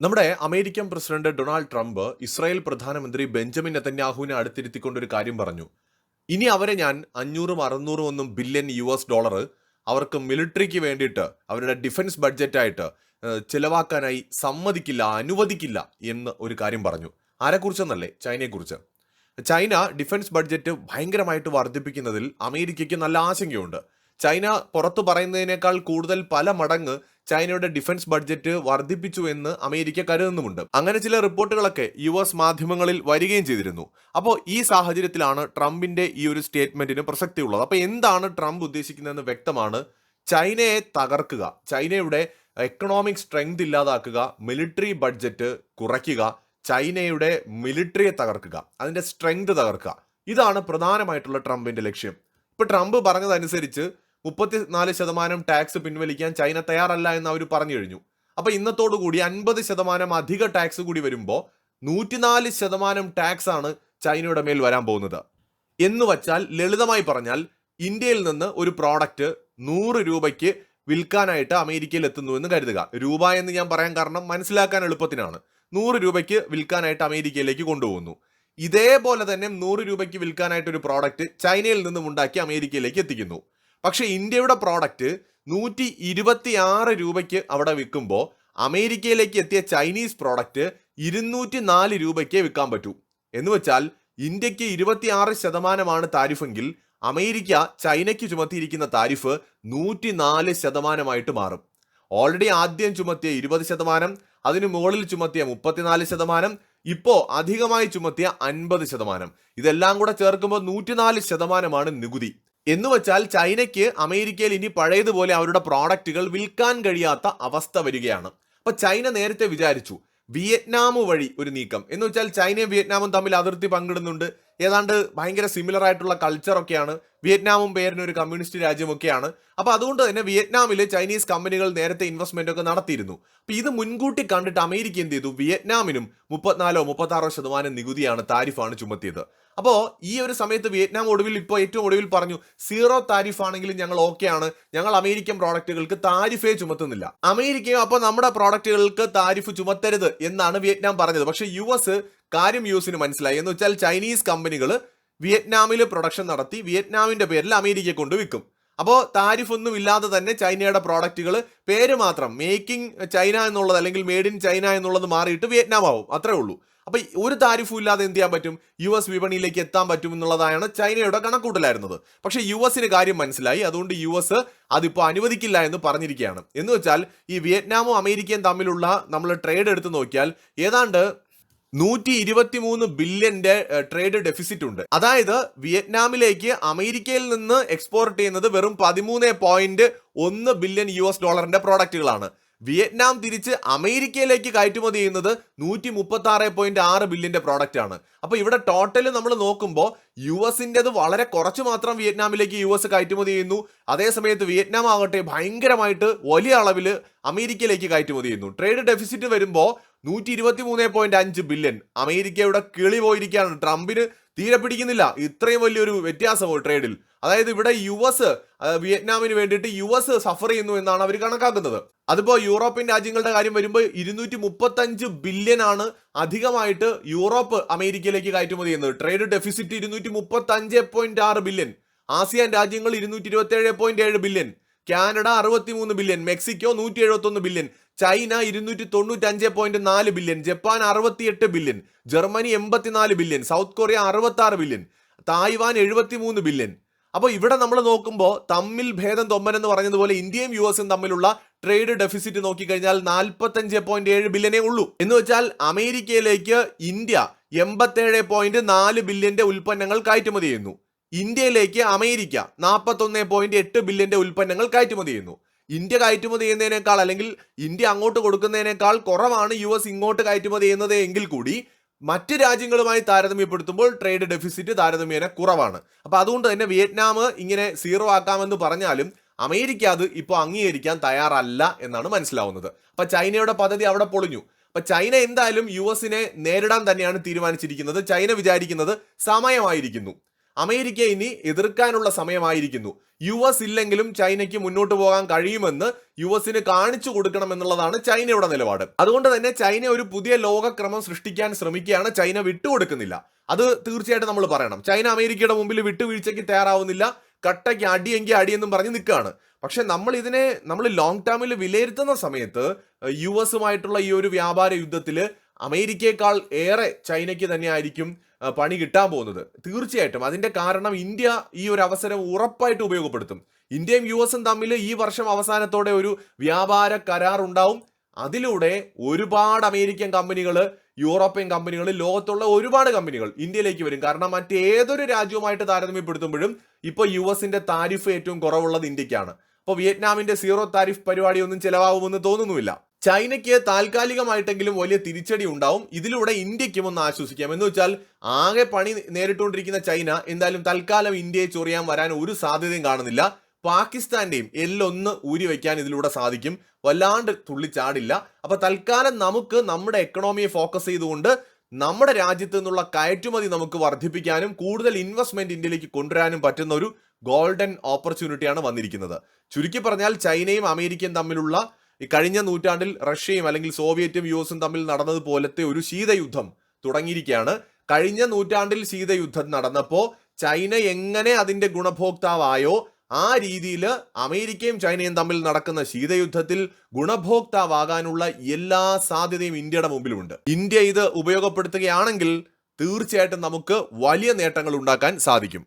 നമ്മുടെ American president Donald Trump Israel പ്രധാനമന്ത്രി Benjamin നെതന്യാഹുവിനെ അടുത്തിരുത്തിക്കൊണ്ട് ഒരു കാര്യം പറഞ്ഞു. ഇനി അവരെ ഞാൻ അഞ്ഞൂറും അറുന്നൂറും ഒന്നും ബില്യൺ യു എസ് ഡോളർ അവർക്ക് മിലിറ്ററിക്ക് വേണ്ടിയിട്ട് അവരുടെ ഡിഫൻസ് ബഡ്ജറ്റായിട്ട് ചിലവാക്കാനായി സമ്മതിക്കില്ല അനുവദിക്കില്ല എന്ന് ഒരു കാര്യം പറഞ്ഞു. ആരെക്കുറിച്ചെന്നല്ലേ? ചൈനയെക്കുറിച്ച്. ചൈന ഡിഫൻസ് ബഡ്ജറ്റ് ഭയങ്കരമായിട്ട് വർദ്ധിപ്പിക്കുന്നതിൽ അമേരിക്കയ്ക്ക് നല്ല ആശങ്കയുണ്ട്. ചൈന പുറത്തു പറയുന്നതിനേക്കാൾ കൂടുതൽ പല മടങ്ങ് ചൈനയുടെ ഡിഫൻസ് ബഡ്ജറ്റ് വർദ്ധിപ്പിച്ചു എന്ന് അമേരിക്ക കരുതുന്നുമുണ്ട്. അങ്ങനെ ചില റിപ്പോർട്ടുകളൊക്കെ യു എസ് മാധ്യമങ്ങളിൽ വരികയും ചെയ്തിരുന്നു. അപ്പോൾ ഈ സാഹചര്യത്തിലാണ് ട്രംപിന്റെ ഈ ഒരു സ്റ്റേറ്റ്മെന്റിന് പ്രസക്തിയുള്ളത്. അപ്പോൾ എന്താണ് ട്രംപ് ഉദ്ദേശിക്കുന്നതെന്ന് വ്യക്തമാണ്. ചൈനയെ തകർക്കുക ചൈനയുടെ എക്കണോമിക് സ്ട്രെങ്ത് ഇല്ലാതാക്കുക മിലിറ്ററി ബഡ്ജറ്റ് കുറയ്ക്കുക ചൈനയുടെ മിലിറ്ററിയെ തകർക്കുക അതിന്റെ സ്ട്രെങ്ത് തകർക്കുക. ഇതാണ് പ്രധാനമായിട്ടുള്ള ട്രംപിന്റെ ലക്ഷ്യം. ഇപ്പൊ ട്രംപ് പറഞ്ഞതനുസരിച്ച് മുപ്പത്തിനാല് ശതമാനം ടാക്സ് പിൻവലിക്കാൻ ചൈന തയ്യാറല്ല എന്ന് അവർ പറഞ്ഞു കഴിഞ്ഞു. അപ്പൊ ഇന്നത്തോടുകൂടി അൻപത് ശതമാനം അധിക ടാക്സ് കൂടി വരുമ്പോൾ നൂറ്റിനാല് ശതമാനം ടാക്സ് ആണ് ചൈനയുടെ മേൽ വരാൻ പോകുന്നത്. എന്ന് വച്ചാൽ ലളിതമായി പറഞ്ഞാൽ ഇന്ത്യയിൽ നിന്ന് ഒരു പ്രോഡക്റ്റ് നൂറ് രൂപയ്ക്ക് വിൽക്കാനായിട്ട് അമേരിക്കയിൽ എത്തുന്നു എന്ന് കരുതുക. രൂപ എന്ന് ഞാൻ പറയാൻ കാരണം മനസ്സിലാക്കാൻ എളുപ്പത്തിനാണ്. നൂറ് രൂപയ്ക്ക് വിൽക്കാനായിട്ട് അമേരിക്കയിലേക്ക് കൊണ്ടുപോകുന്നു. ഇതേപോലെ തന്നെ നൂറ് രൂപയ്ക്ക് വിൽക്കാനായിട്ട് ഒരു പ്രോഡക്റ്റ് ചൈനയിൽ നിന്നും ഉണ്ടാക്കി അമേരിക്കയിലേക്ക് എത്തിക്കുന്നു. പക്ഷെ ഇന്ത്യയുടെ പ്രോഡക്റ്റ് നൂറ്റി ഇരുപത്തി ആറ് രൂപയ്ക്ക് അവിടെ വിൽക്കുമ്പോൾ അമേരിക്കയിലേക്ക് എത്തിയ ചൈനീസ് പ്രോഡക്റ്റ് ഇരുന്നൂറ്റി നാല് രൂപയ്ക്കേ വിൽക്കാൻ പറ്റൂ. എന്ന് വെച്ചാൽ ഇന്ത്യയ്ക്ക് ഇരുപത്തിയാറ് ശതമാനമാണ് താരിഫെങ്കിൽ അമേരിക്ക ചൈനയ്ക്ക് ചുമത്തിയിരിക്കുന്ന താരിഫ് നൂറ്റി നാല് ശതമാനമായിട്ട് മാറും. ഓൾറെഡി ആദ്യം ചുമത്തിയ ഇരുപത് ശതമാനം അതിന് മുകളിൽ ചുമത്തിയ മുപ്പത്തിനാല് ശതമാനം ഇപ്പോൾ അധികമായി ചുമത്തിയ അൻപത് ശതമാനം. ഇതെല്ലാം കൂടെ ചേർക്കുമ്പോൾ നൂറ്റിനാല് ശതമാനമാണ് നികുതി. എന്ന് വെച്ചാൽ ചൈനയ്ക്ക് അമേരിക്കയിൽ ഇനി പഴയതുപോലെ അവരുടെ പ്രോഡക്റ്റുകൾ വിൽക്കാൻ കഴിയാത്ത അവസ്ഥ വരികയാണ്. അപ്പൊ ചൈന നേരത്തെ വിചാരിച്ചു വിയറ്റ്നാം വഴി ഒരു നീക്കം. എന്ന് വെച്ചാൽ ചൈനയും വിയറ്റ്നാമും തമ്മിൽ അതിർത്തി പങ്കിടുന്നുണ്ട്. ഏതാണ്ട് ഭയങ്കര സിമിലർ ആയിട്ടുള്ള കൾച്ചറൊക്കെയാണ് വിയറ്റ്നാമും പേരിന് ഒരു കമ്മ്യൂണിസ്റ്റ് രാജ്യമൊക്കെയാണ് അപ്പോൾ അതുകൊണ്ട് തന്നെ വിയറ്റ്നാമിൽ ചൈനീസ് കമ്പനികൾ നേരത്തെ ഇൻവെസ്റ്റ്മെന്റ് ഒക്കെ നടത്തിയിരുന്നു. അപ്പോൾ ഇത് മുൻകൂട്ടി കണ്ടിട്ട് അമേരിക്ക എന്ത് ചെയ്തു? വിയറ്റ്നാമിനും മുപ്പത്തിനാലോ മുപ്പത്താറോ ശതമാനം നികുതിയാണ് താരിഫാണ് ചുമത്തിയത്. അപ്പോ ഈ ഒരു സമയത്ത് വിയറ്റ്നാം ഒടുവിൽ ഇപ്പോൾ ഏറ്റവും ഒടുവിൽ പറഞ്ഞു സീറോ താരിഫ് ആണെങ്കിലും ഞങ്ങൾ ഓക്കെയാണ്. ഞങ്ങൾ അമേരിക്കൻ പ്രോഡക്റ്റുകൾക്ക് താരിഫേ ചുമത്തുന്നില്ല. അമേരിക്ക അപ്പോൾ നമ്മുടെ പ്രോഡക്റ്റുകൾക്ക് താരിഫ് ചുമത്തരുത് എന്നാണ് വിയറ്റ്നാം പറഞ്ഞത്. പക്ഷേ യു എസ് കാര്യം യു എസിന് മനസ്സിലായി. എന്ന് വെച്ചാൽ ചൈനീസ് കമ്പനികൾ വിയറ്റ്നാമിൽ പ്രൊഡക്ഷൻ നടത്തി വിയറ്റ്നാമിന്റെ പേരിൽ അമേരിക്കയെ കൊണ്ട് വിൽക്കും. അപ്പോൾ താരിഫ് ഒന്നും ഇല്ലാതെ തന്നെ ചൈനയുടെ പ്രോഡക്റ്റുകൾ പേര് മാത്രം മേക്കിംഗ് ചൈന എന്നുള്ളത് അല്ലെങ്കിൽ മെയ്ഡ് ഇൻ ചൈന എന്നുള്ളത് മാറിയിട്ട് വിയറ്റ്നാം ആവും അത്രേ ഉള്ളൂ. അപ്പൊ ഒരു താരിഫും ഇല്ലാതെ എന്ത് ചെയ്യാൻ പറ്റും? യു എസ് വിപണിയിലേക്ക് എത്താൻ പറ്റും എന്നുള്ളതാണ് ചൈനയുടെ കണക്കൂട്ടലായിരുന്നത്. പക്ഷേ യു എസിന് കാര്യം മനസ്സിലായി. അതുകൊണ്ട് യു എസ് അതിപ്പോൾ അനുവദിക്കില്ല എന്ന് പറഞ്ഞിരിക്കുകയാണ്. എന്ന് വെച്ചാൽ ഈ വിയറ്റ്നാമും അമേരിക്കയും തമ്മിലുള്ള നമ്മൾ ട്രേഡ് എടുത്ത് നോക്കിയാൽ ഏതാണ്ട് നൂറ്റി ഇരുപത്തി മൂന്ന് ബില്യന്റെ ട്രേഡ് ഡെഫിസിറ്റ് ഉണ്ട്. അതായത് വിയറ്റ്നാമിലേക്ക് അമേരിക്കയിൽ നിന്ന് എക്സ്പോർട്ട് ചെയ്യുന്നത് വെറും പതിമൂന്ന് പോയിന്റ് ഒന്ന് ബില്യൺ യു എസ് ഡോളറിന്റെ പ്രോഡക്റ്റുകളാണ്. വിയറ്റ്നാം തിരിച്ച് അമേരിക്കയിലേക്ക് കയറ്റുമതി ചെയ്യുന്നത് നൂറ്റി മുപ്പത്തി ആറ് പോയിന്റ് ആറ് ബില്യന്റെ പ്രോഡക്റ്റ് ആണ് അപ്പൊ ഇവിടെ ടോട്ടൽ നമ്മൾ നോക്കുമ്പോൾ യു എസിന്റെത് വളരെ കുറച്ച് മാത്രം വിയറ്റ്നാമിലേക്ക് യു എസ് കയറ്റുമതി ചെയ്യുന്നു. അതേസമയത്ത് വിയറ്റ്നാം ആകട്ടെ ഭയങ്കരമായിട്ട് വലിയ അളവിൽ അമേരിക്കയിലേക്ക് കയറ്റുമതി ചെയ്യുന്നു. ട്രേഡ് ഡെഫിസിറ്റ് വരുമ്പോൾ നൂറ്റി ഇരുപത്തി മൂന്ന് പോയിന്റ് അഞ്ച് ബില്യൺ. അമേരിക്കയുടെ കിളി പോയിരിക്കുകയാണ്. ട്രംപിന് തീരെ പിടിക്കുന്നില്ല. ഇത്രയും വലിയൊരു വ്യത്യാസമോ ട്രേഡിൽ അതായത് ഇവിടെ യു എസ് വിയറ്റ്നാമിന് വേണ്ടിയിട്ട് യു എസ് സഫർ ചെയ്യുന്നു എന്നാണ് അവർ കണക്കാക്കുന്നത്. അതിപ്പോ യൂറോപ്യൻ രാജ്യങ്ങളുടെ കാര്യം വരുമ്പോൾ ഇരുന്നൂറ്റി മുപ്പത്തഞ്ച് ബില്യൺ ആണ് അധികമായിട്ട് യൂറോപ്പ് അമേരിക്കയിലേക്ക് കയറ്റുമതി ചെയ്യുന്നത്. ട്രേഡ് ഡെഫിസിറ്റ് ഇരുന്നൂറ്റി മുപ്പത്തി അഞ്ച് പോയിന്റ് ആറ് ബില്യൺ ആസിയാൻ രാജ്യങ്ങൾ ഇരുന്നൂറ്റി ഇരുപത്തി ഏഴ് പോയിന്റ് ഏഴ് ബില്യൺ കാനഡ അറുപത്തിമൂന്ന് ബില്യൺ മെക്സിക്കോ നൂറ്റി എഴുപത്തൊന്ന് ബില്യൺ ചൈന ഇരുന്നൂറ്റി തൊണ്ണൂറ്റി അഞ്ച് പോയിന്റ് നാല് ബില്യൺ ജപ്പാൻ അറുപത്തിയെട്ട് ബില്യൺ ജർമ്മനി എൺപത്തിനാല് ബില്യൺ സൗത്ത് കൊറിയ അറുപത്തി ആറ് ബില്യൺ തായ്വാൻ എഴുപത്തിമൂന്ന് ബില്യൺ അപ്പോൾ ഇവിടെ നമ്മൾ നോക്കുമ്പോൾ തമ്മിൽ ഭേദം തൊമ്മൻ എന്ന് പറഞ്ഞതുപോലെ ഇന്ത്യയും യു എസും തമ്മിലുള്ള ട്രേഡ് ഡെഫിസിറ്റ് നോക്കിക്കഴിഞ്ഞാൽ നാൽപ്പത്തഞ്ച് പോയിന്റ് ഏഴ് ബില്യനേ ഉള്ളൂ. എന്ന് വെച്ചാൽ അമേരിക്കയിലേക്ക് ഇന്ത്യ എൺപത്തേഴ് പോയിന്റ് നാല് ബില്യന്റെ ഉൽപ്പന്നങ്ങൾ കയറ്റുമതി ചെയ്യുന്നു. ഇന്ത്യയിലേക്ക് അമേരിക്ക നാൽപ്പത്തൊന്ന് പോയിന്റ് എട്ട് ബില്യന്റെ ഉൽപ്പന്നങ്ങൾ കയറ്റുമതി ചെയ്യുന്നു. ഇന്ത്യ കയറ്റുമതി ചെയ്യുന്നതിനേക്കാൾ അല്ലെങ്കിൽ ഇന്ത്യ അങ്ങോട്ട് കൊടുക്കുന്നതിനേക്കാൾ കുറവാണ് യു എസ് ഇങ്ങോട്ട് കയറ്റുമതി ചെയ്യുന്നത് എങ്കിൽ കൂടി മറ്റ് രാജ്യങ്ങളുമായി താരതമ്യപ്പെടുത്തുമ്പോൾ ട്രേഡ് ഡെഫിസിറ്റ് താരതമ്യേന കുറവാണ്. അപ്പോൾ അതുകൊണ്ട് തന്നെ വിയറ്റ്നാം ഇങ്ങനെ സീറോ ആക്കാമെന്ന് പറഞ്ഞാലും അമേരിക്ക അത് ഇപ്പോൾ അംഗീകരിക്കാൻ തയ്യാറല്ല എന്നാണ് മനസ്സിലാവുന്നത്. അപ്പോൾ ചൈനയുടെ പദ്ധതി അവിടെ പൊളിഞ്ഞു. അപ്പോൾ ചൈന എന്തായാലും യു എസിനെ നേരിടാൻ തന്നെയാണ് തീരുമാനിച്ചിരിക്കുന്നത്. ചൈന വിചാരിക്കുന്നത് സമയമായിരിക്കുന്നു. അമേരിക്ക ഇനി എതിർക്കാനുള്ള സമയമായിരിക്കുന്നു. യു എസ് ഇല്ലെങ്കിലും ചൈനയ്ക്ക് മുന്നോട്ട് പോകാൻ കഴിയുമെന്ന് യു എസിന് കാണിച്ചു കൊടുക്കണം എന്നുള്ളതാണ് ചൈനയുടെ നിലപാട്. അതുകൊണ്ട് തന്നെ ചൈന ഒരു പുതിയ ലോകക്രമം സൃഷ്ടിക്കാൻ ശ്രമിക്കുകയാണ്. ചൈന വിട്ടുകൊടുക്കുന്നില്ല. അത് തീർച്ചയായിട്ടും നമ്മൾ പറയണം. ചൈന അമേരിക്കയുടെ മുമ്പിൽ വിട്ടുവീഴ്ചയ്ക്ക് തയ്യാറാവുന്നില്ല. കട്ടയ്ക്ക് അടിയെങ്കിൽ അടിയെന്നും പറഞ്ഞ് നിൽക്കുകയാണ്. പക്ഷെ നമ്മൾ ഇതിനെ നമ്മൾ ലോങ് ടേമിൽ വിലയിരുത്തുന്ന സമയത്ത് യു എസുമായിട്ടുള്ള ഈ ഒരു വ്യാപാര യുദ്ധത്തിൽ അമേരിക്കയെക്കാൾ ഏറെ ചൈനയ്ക്ക് തന്നെയായിരിക്കും പണി കിട്ടാൻ പോകുന്നത്. തീർച്ചയായിട്ടും അതിന്റെ കാരണം ഇന്ത്യ ഈ ഒരു അവസരം ഉറപ്പായിട്ട് ഉപയോഗപ്പെടുത്തും. ഇന്ത്യയും യു എസും തമ്മിൽ ഈ വർഷം അവസാനത്തോടെ ഒരു വ്യാപാര കരാർ ഉണ്ടാവും. അതിലൂടെ ഒരുപാട് അമേരിക്കൻ കമ്പനികൾ യൂറോപ്യൻ കമ്പനികൾ ലോകത്തുള്ള ഒരുപാട് കമ്പനികൾ ഇന്ത്യയിലേക്ക് വരും. കാരണം മറ്റേതൊരു രാജ്യവുമായിട്ട് താരതമ്യപ്പെടുത്തുമ്പോഴും ഇപ്പോൾ യു എസിന്റെ താരിഫ് ഏറ്റവും കുറവുള്ളത് ഇന്ത്യക്കാണ്. അപ്പോൾ വിയറ്റ്നാമിന്റെ സീറോ താരിഫ് പരിപാടിയൊന്നും ചിലവാകുമെന്ന് തോന്നുന്നുമില്ല. ചൈനയ്ക്ക് താൽക്കാലികമായിട്ടെങ്കിലും വലിയ തിരിച്ചടി ഉണ്ടാവും. ഇതിലൂടെ ഇന്ത്യക്കും ഒന്ന് ആശ്വസിക്കാം. എന്ന് വെച്ചാൽ ആകെ പണി നേരിട്ടുകൊണ്ടിരിക്കുന്ന ചൈന എന്തായാലും തൽക്കാലം ഇന്ത്യയെ ചൊറിയാൻ വരാൻ ഒരു സാധ്യതയും കാണുന്നില്ല. പാകിസ്ഥാന്റെയും എല്ലൊന്ന് ഊരി വയ്ക്കാൻ ഇതിലൂടെ സാധിക്കും. വല്ലാണ്ട് തുള്ളിച്ചാടില്ല. അപ്പൊ തൽക്കാലം നമുക്ക് നമ്മുടെ എക്കണോമിയെ ഫോക്കസ് ചെയ്തുകൊണ്ട് നമ്മുടെ രാജ്യത്ത് നിന്നുള്ള കയറ്റുമതി നമുക്ക് വർദ്ധിപ്പിക്കാനും കൂടുതൽ ഇൻവെസ്റ്റ്മെന്റ് ഇന്ത്യയിലേക്ക് കൊണ്ടുവരാനും പറ്റുന്ന ഒരു ഗോൾഡൻ ഓപ്പർച്യൂണിറ്റിയാണ് വന്നിരിക്കുന്നത്. ചുരുക്കി പറഞ്ഞാൽ ചൈനയും അമേരിക്കയും തമ്മിലുള്ള ഈ കഴിഞ്ഞ നൂറ്റാണ്ടിൽ റഷ്യയും അല്ലെങ്കിൽ സോവിയറ്റും യു എസും തമ്മിൽ നടന്നതുപോലത്തെ ഒരു ശീതയുദ്ധം തുടങ്ങിയിരിക്കുകയാണ്. കഴിഞ്ഞ നൂറ്റാണ്ടിൽ ശീതയുദ്ധം നടന്നപ്പോൾ ചൈന എങ്ങനെ അതിന്റെ ഗുണഭോക്താവായോ ആ രീതിയിൽ അമേരിക്കയും ചൈനയും തമ്മിൽ നടക്കുന്ന ശീതയുദ്ധത്തിൽ ഗുണഭോക്താവാകാനുള്ള എല്ലാ സാധ്യതയും ഇന്ത്യയുടെ മുമ്പിലുണ്ട്. ഇന്ത്യ ഇത് ഉപയോഗപ്പെടുത്തുകയാണെങ്കിൽ തീർച്ചയായിട്ടും നമുക്ക് വലിയ നേട്ടങ്ങൾ ഉണ്ടാക്കാൻ സാധിക്കും.